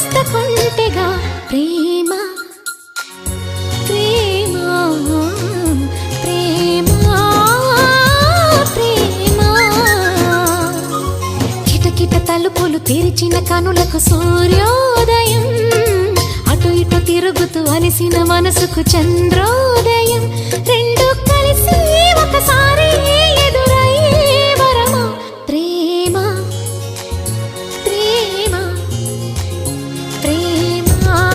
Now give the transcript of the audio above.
కాస్త ప్రేమ. ప్రేమ ప్రేమ ప్రేమ. కిటకిట తలుపులు తెరిచిన కనులకు సూర్యోదయం. అటు ఇటు తిరుగుతూ అలసిన మనసుకు చంద్రోదయం.